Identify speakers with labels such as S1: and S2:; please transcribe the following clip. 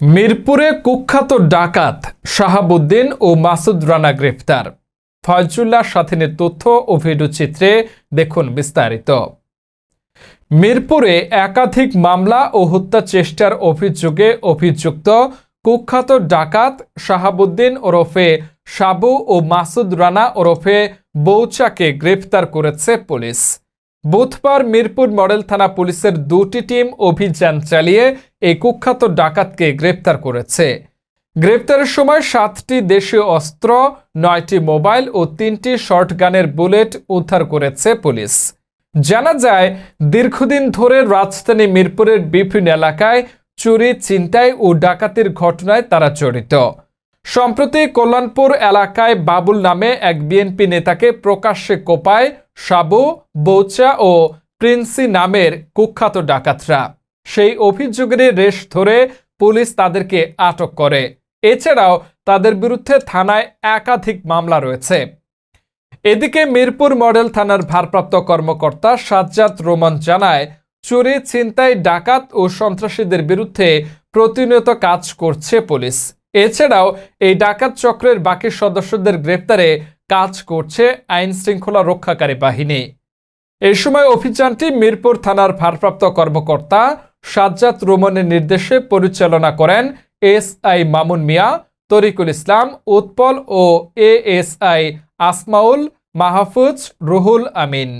S1: মিরপুরে কুখ্যাত ডাকাত শাহাবুদ্দিন ও মাসুদ রানা গ্রেফতার। ফয়জুল্লাহ স্বাধীনের তথ্য ও ভিডিও চিত্রে দেখুন বিস্তারিত। মিরপুরে একাধিক মামলা ও হত্যা চেষ্টার অভিযোগে অভিযুক্ত কুখ্যাত ডাকাত শাহাবুদ্দিন ওরফে সাবু ও মাসুদ রানা ওরফে বৌচাকে গ্রেফতার করেছে পুলিশ। বুধবার মিরপুর মডেল থানা পুলিশের দুটি টিম অভিযান চালিয়ে এই কুখ্যাত ডাকাতকে গ্রেপ্তার করেছে। গ্রেপ্তারের সময় সাতটি দেশীয় অস্ত্র, নয়টি মোবাইল ও তিনটি শর্টগানের বুলেট উদ্ধার করেছে পুলিশ। জানা যায়, দীর্ঘদিন ধরে রাজধানী মিরপুরের বিভিন্ন এলাকায় চুরি, ছিনতাই ও ডাকাতির ঘটনায় তারা জড়িত। সম্প্রতি কল্যাণপুর এলাকায় বাবুল নামে এক বিএনপি নেতাকে প্রকাশ্যে কোপায় সাবু, বৌচা ও প্রিন্সি নামের কুখ্যাত ডাকাতরা। সেই অভিযোগের রেশ ধরে পুলিশ তাদেরকে আটক করে। এছাড়াও তাদের বিরুদ্ধে থানায় একাধিক মামলা রয়েছে। এদিকে মিরপুর মডেল থানার ভারপ্রাপ্ত কর্মকর্তা সাজ্জাদ রোমান জানায়, চুরি, ছিনতাই, ডাকাত ও সন্ত্রাসীদের বিরুদ্ধে প্রতিনিয়ত কাজ করছে পুলিশ। এছাড়াও এই ডাকাত চক্রের বাকি সদস্যদের গ্রেপ্তারে কাজ করছে আইন শৃঙ্খলা রক্ষাকারী বাহিনী। এই সময় অভিযানটি মিরপুর থানার ভারপ্রাপ্ত কর্মকর্তা সাজ্জাদ রোমনের নির্দেশে পরিচালনা করেন S I Mamun Mia, Tarikul Islam, Utpal O A S I Asmaul Mahfuz Ruhul Amin.